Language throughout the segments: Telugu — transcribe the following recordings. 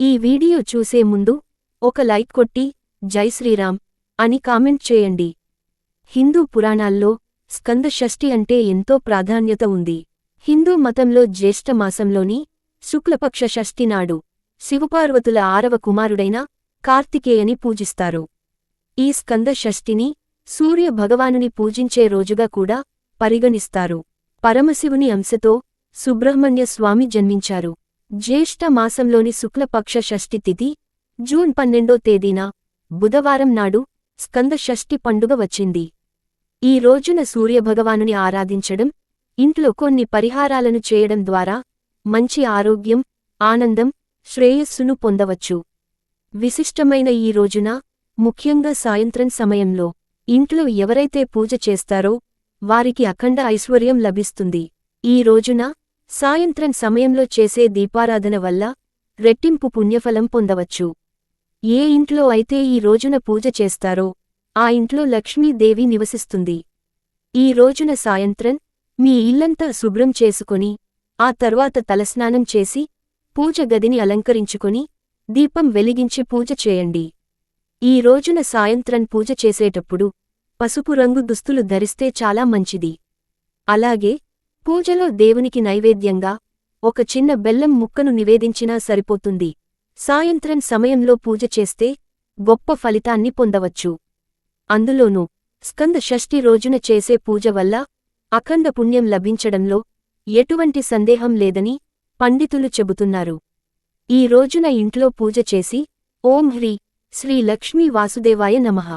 ఈ వీడియో చూసే ముందు ఒక లైక్ కొట్టి జై శ్రీరామ్ అని కామెంట్ చేయండి. హిందూ పురాణాల్లో స్కంద షష్ఠి అంటే ఎంతో ప్రాధాన్యత ఉంది. హిందూ మతంలో జ్యేష్ఠ మాసంలోని శుక్లపక్ష షష్ఠి నాడు శివపార్వతుల ఆరవ కుమారుడైన కార్తికేయని పూజిస్తారు. ఈ స్కంద షష్ఠిని సూర్య భగవానుని పూజించే రోజుగా కూడా పరిగణిస్తారు. పరమశివుని అంశతో సుబ్రహ్మణ్య స్వామి జన్మించారు. జ్యేష్ఠ మాసంలోని శుక్లపక్ష షష్ఠి తిథి జూన్ పన్నెండో తేదీన బుధవారం నాడు స్కంద షష్ఠి పండుగ వచ్చింది. ఈ రోజున సూర్యభగవానుని ఆరాధించడం ఇంట్లో కొన్ని పరిహారాలను చేయడం ద్వారా మంచి ఆరోగ్యం ఆనందం శ్రేయస్సును పొందవచ్చు. విశిష్టమైన ఈ రోజున ముఖ్యంగా సాయంత్రం సమయంలో ఇంట్లో ఎవరైతే పూజ చేస్తారో వారికి అఖండ ఐశ్వర్యం లభిస్తుంది. ఈ రోజున సాయంత్రం సమయంలో చేసే దీపారాధన వల్ల రెట్టింపు పుణ్యఫలం పొందవచ్చు. ఏ ఇంట్లో అయితే ఈ రోజున పూజ చేస్తారో ఆ ఇంట్లో లక్ష్మీదేవి నివసిస్తుంది. ఈ రోజున సాయంత్రం మీ ఇల్లంతా శుభ్రం చేసుకుని ఆ తర్వాత తలస్నానం చేసి పూజ గదిని అలంకరించుకుని దీపం వెలిగించి పూజ చేయండి. ఈ రోజున సాయంత్రం పూజ చేసేటప్పుడు పసుపు రంగు దుస్తులు ధరిస్తే చాలా మంచిది. అలాగే పూజలో దేవునికి నైవేద్యంగా ఒక చిన్న బెల్లం ముక్కను నివేదించినా సరిపోతుంది. సాయంత్రం సమయంలో పూజ చేస్తే గొప్ప ఫలితాన్ని పొందవచ్చు. అందులోనూ స్కంద షష్ఠి రోజున చేసే పూజ వల్ల అఖండ పుణ్యం లభించడంలో ఎటువంటి సందేహం లేదని పండితులు చెబుతున్నారు. ఈ రోజున ఇంట్లో పూజ చేసి ఓం హ్రీ శ్రీ లక్ష్మీ వాసుదేవాయ నమః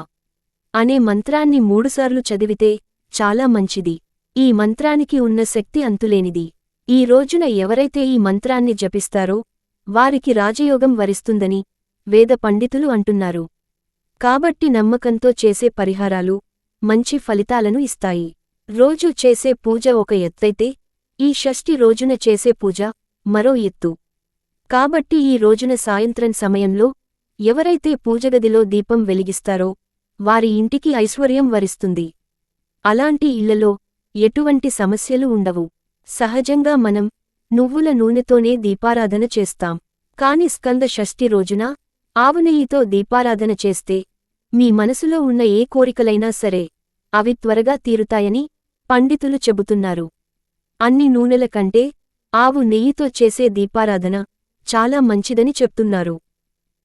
అనే మంత్రాన్ని మూడుసార్లు చదివితే చాలా మంచిది. ఈ మంత్రానికి ఉన్న శక్తి అంతులేనిది. ఈ రోజున ఎవరైతే ఈ మంత్రాన్ని జపిస్తారో వారికి రాజయోగం వరిస్తుందని వేద పండితులు అంటున్నారు. కాబట్టి నమ్మకంతో చేసే పరిహారాలు మంచి ఫలితాలను ఇస్తాయి. రోజు చేసే పూజ ఒక ఎత్తైతే ఈ షష్ఠి రోజున చేసే పూజ మరో ఎత్తు. కాబట్టి ఈ రోజున సాయంత్రం సమయంలో ఎవరైతే పూజగదిలో దీపం వెలిగిస్తారో వారి ఇంటికి ఐశ్వర్యం వరిస్తుంది. అలాంటి ఇళ్ళలో ఎటువంటి సమస్యలు ఉండవు. సహజంగా మనం నువ్వుల నూనెతోనే దీపారాధన చేస్తాం. కాని స్కంద షష్ఠి రోజున ఆవునెయ్యితో దీపారాధన చేస్తే మీ మనసులో ఉన్న ఏ కోరికలైనా సరే అవి త్వరగా తీరుతాయని పండితులు చెబుతున్నారు. అన్ని నూనెల కంటే ఆవు నెయ్యితో చేసే దీపారాధన చాలా మంచిదని చెప్తున్నారు.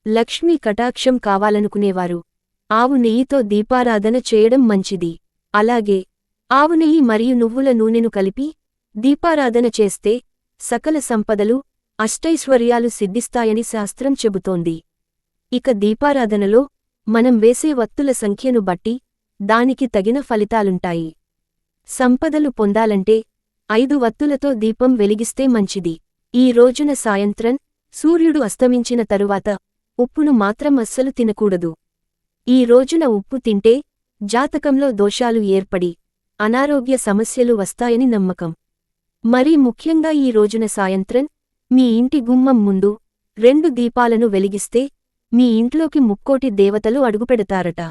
లక్ష్మీ కటాక్షం కావాలనుకునేవారు. ఆవు నెయ్యితో దీపారాధన చేయడం మంచిది. అలాగే ఆవు నెయ్యి మరియు నువ్వుల నూనెను కలిపి దీపారాధన చేస్తే సకల సంపదలు అష్టైశ్వర్యాలు సిద్ధిస్తాయని శాస్త్రం చెబుతోంది. ఇక దీపారాధనలో మనం వేసే వత్తుల సంఖ్యను బట్టి దానికి తగిన ఫలితాలుంటాయి. సంపదలు పొందాలంటే ఐదు వత్తులతో దీపం వెలిగిస్తే మంచిది. ఈ రోజున సాయంత్రం సూర్యుడు అస్తమించిన తరువాత ఉప్పును మాత్రం అస్సలు తినకూడదు. ఈ రోజున ఉప్పు తింటే జాతకంలో దోషాలు ఏర్పడి అనారోగ్య సమస్యలు వస్తాయని నమ్మకం. మరీ ముఖ్యంగా ఈ రోజున సాయంత్రం మీ ఇంటి గుమ్మం ముందు రెండు దీపాలను వెలిగిస్తే మీ ఇంట్లోకి ముక్కోటి దేవతలు అడుగుపెడతారట.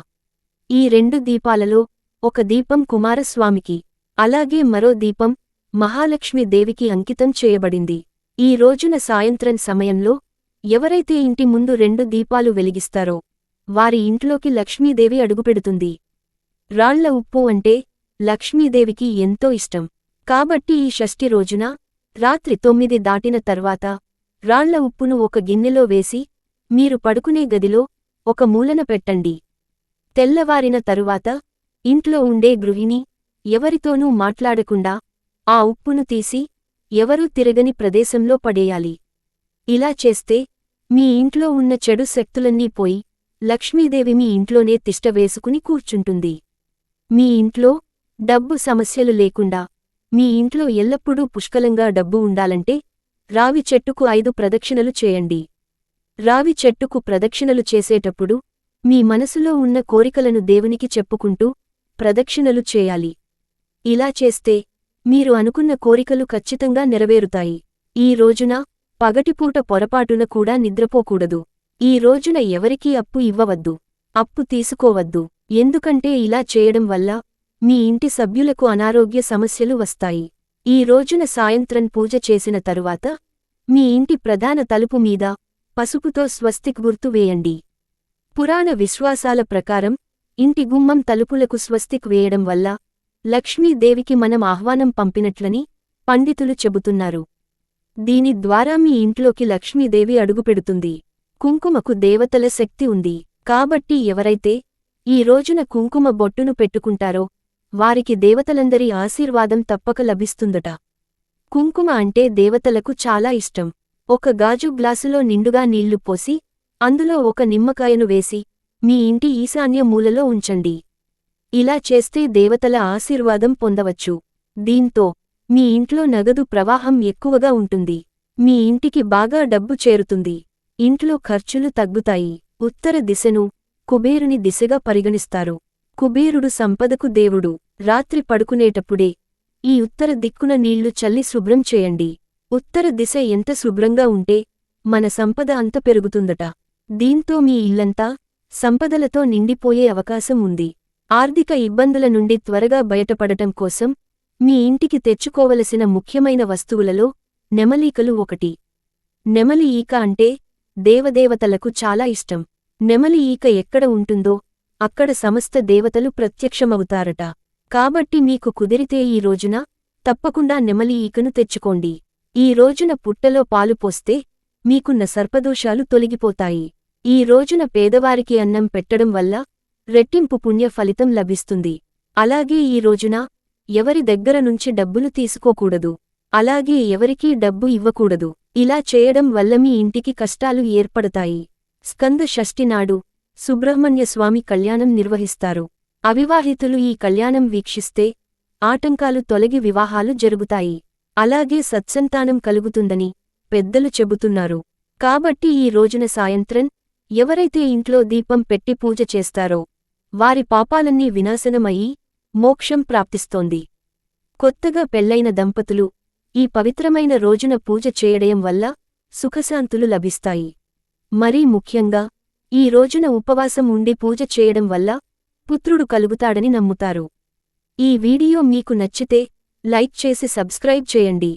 ఈ రెండు దీపాలలో ఒక దీపం కుమారస్వామికి అలాగే మరో దీపం మహాలక్ష్మీదేవికి అంకితం చేయబడింది. ఈ రోజున సాయంత్రం సమయంలో ఎవరైతే ఇంటి ముందు రెండు దీపాలు వెలిగిస్తారో వారి ఇంట్లోకి లక్ష్మీదేవి అడుగుపెడుతుంది. రాళ్ళ ఉప్పు అంటే లక్ష్మీదేవికి ఎంతో ఇష్టం. కాబట్టి ఈ షష్ఠి రోజున రాత్రి తొమ్మిది దాటిన తర్వాత రాళ్ళ ఉప్పును ఒక గిన్నెలో వేసి మీరు పడుకునే గదిలో ఒక మూలన పెట్టండి. తెల్లవారిన తరువాత ఇంట్లో ఉండే గృహిణి ఎవరితోనూ మాట్లాడకుండా ఆ ఉప్పును తీసి ఎవరూ తిరగని ప్రదేశంలో పడేయాలి. ఇలా చేస్తే మీ ఇంట్లో ఉన్న చెడు శక్తులన్నీ పోయి లక్ష్మీదేవి మీ ఇంట్లోనే తిష్టవేసుకుని కూర్చుంటుంది. మీ ఇంట్లో డబ్బు సమస్యలు లేకుండా. మీ ఇంట్లో ఎల్లప్పుడూ పుష్కలంగా డబ్బు ఉండాలంటే రావి చెట్టుకు ఐదు ప్రదక్షిణలు చేయండి. రావి చెట్టుకు ప్రదక్షిణలు చేసేటప్పుడు మీ మనసులో ఉన్న కోరికలను దేవునికి చెప్పుకుంటూ ప్రదక్షిణలు చేయాలి. ఇలా చేస్తే మీరు అనుకున్న కోరికలు ఖచ్చితంగా నెరవేరుతాయి. ఈ రోజున పగటిపూట పొరపాటున కూడా నిద్రపోకూడదు. ఈ రోజున ఎవరికీ అప్పు ఇవ్వవద్దు. అప్పు తీసుకోవద్దు. ఎందుకంటే ఇలా చేయడం వల్ల మీ ఇంటి సభ్యులకు అనారోగ్య సమస్యలు వస్తాయి. ఈ రోజున సాయంత్రం పూజ చేసిన తరువాత మీ ఇంటి ప్రధాన తలుపు మీద పసుపుతో స్వస్తిక్ గుర్తు వేయండి. పురాణ విశ్వాసాల ప్రకారం ఇంటి గుమ్మం తలుపులకు స్వస్తిక్ వేయడం వల్ల లక్ష్మీదేవికి మనం ఆహ్వానం పంపినట్లని పండితులు చెబుతున్నారు. దీని ద్వారా మీ ఇంట్లోకి లక్ష్మీదేవి అడుగుపెడుతుంది. కుంకుమకు దేవతల శక్తి ఉంది. కాబట్టి ఎవరైతే ఈ రోజున కుంకుమ బొట్టును పెట్టుకుంటారో వారికి దేవతలందరి ఆశీర్వాదం తప్పక లభిస్తుందట. కుంకుమ అంటే దేవతలకు చాలా ఇష్టం. ఒక గాజు గ్లాసులో నిండుగా నీళ్ళు పోసి అందులో ఒక నిమ్మకాయను వేసి మీ ఇంటి ఈశాన్య మూలలో ఉంచండి. ఇలా చేస్తే దేవతల ఆశీర్వాదం పొందవచ్చు. దీంతో మీ ఇంట్లో నగదు ప్రవాహం ఎక్కువగా ఉంటుంది. మీ ఇంటికి బాగా డబ్బు చేరుతుంది. ఇంట్లో ఖర్చులు తగ్గుతాయి. ఉత్తర దిశను కుబేరుని దిశగా పరిగణిస్తారు. కుబేరుడు సంపదకు దేవుడు. రాత్రి పడుకునేటప్పుడే ఈ ఉత్తర దిక్కున నీళ్ళు చల్లి శుభ్రం చేయండి. ఉత్తర దిశ ఎంత శుభ్రంగా ఉంటే మన సంపద అంత పెరుగుతుందట. దీంతో మీ ఇల్లంతా సంపదలతో నిండిపోయే అవకాశం ఉంది. ఆర్థిక ఇబ్బందుల నుండి త్వరగా బయటపడటం కోసం మీ ఇంటికి తెచ్చుకోవలసిన ముఖ్యమైన వస్తువులలో నెమలీకలు ఒకటి. నెమలి ఈక అంటే దేవదేవతలకు చాలా ఇష్టం. నెమలి ఈక ఎక్కడ ఉంటుందో అక్కడ సమస్త దేవతలు ప్రత్యక్షమవుతారట. కాబట్టి మీకు కుదిరితే ఈ రోజున తప్పకుండా నెమలి ఈకను తెచ్చుకోండి. ఈ రోజున పుట్టలో పాలు పోస్తే మీకున్న సర్పదోషాలు తొలగిపోతాయి. ఈ రోజున పేదవారికి అన్నం పెట్టడం వల్ల రెట్టింపు పుణ్య ఫలితం లభిస్తుంది. అలాగే ఈ రోజున ఎవరి దగ్గర నుంచి డబ్బులు తీసుకోకూడదు. అలాగే ఎవరికీ డబ్బు ఇవ్వకూడదు. ఇలా చేయడం వల్ల మీ ఇంటికి కష్టాలు ఏర్పడతాయి. స్కంద షష్ఠి నాడు సుబ్రహ్మణ్య స్వామి కళ్యాణం నిర్వహిస్తారు. అవివాహితులు ఈ కళ్యాణం వీక్షిస్తే ఆటంకాలు తొలగి వివాహాలు జరుగుతాయి. అలాగే సత్సంతానం కలుగుతుందని పెద్దలు చెబుతున్నారు. కాబట్టి ఈ రోజున సాయంత్రం ఎవరైతే ఇంట్లో దీపం పెట్టి పూజ చేస్తారో వారి పాపాలన్నీ వినాశనమయ్యి మోక్షం ప్రాప్తిస్తోంది. కొత్తగా పెళ్ళైన దంపతులు ఈ పవిత్రమైన రోజున పూజ చేయడం వల్ల సుఖశాంతులు లభిస్తాయి. మరీ ముఖ్యంగా ఈ రోజున ఉపవాసం ఉండి పూజ చేయడం వల్ల పుత్రుడు కలుగుతాడని నమ్ముతారు. ఈ వీడియో మీకు నచ్చితే లైక్ చేసి సబ్స్క్రైబ్ చేయండి.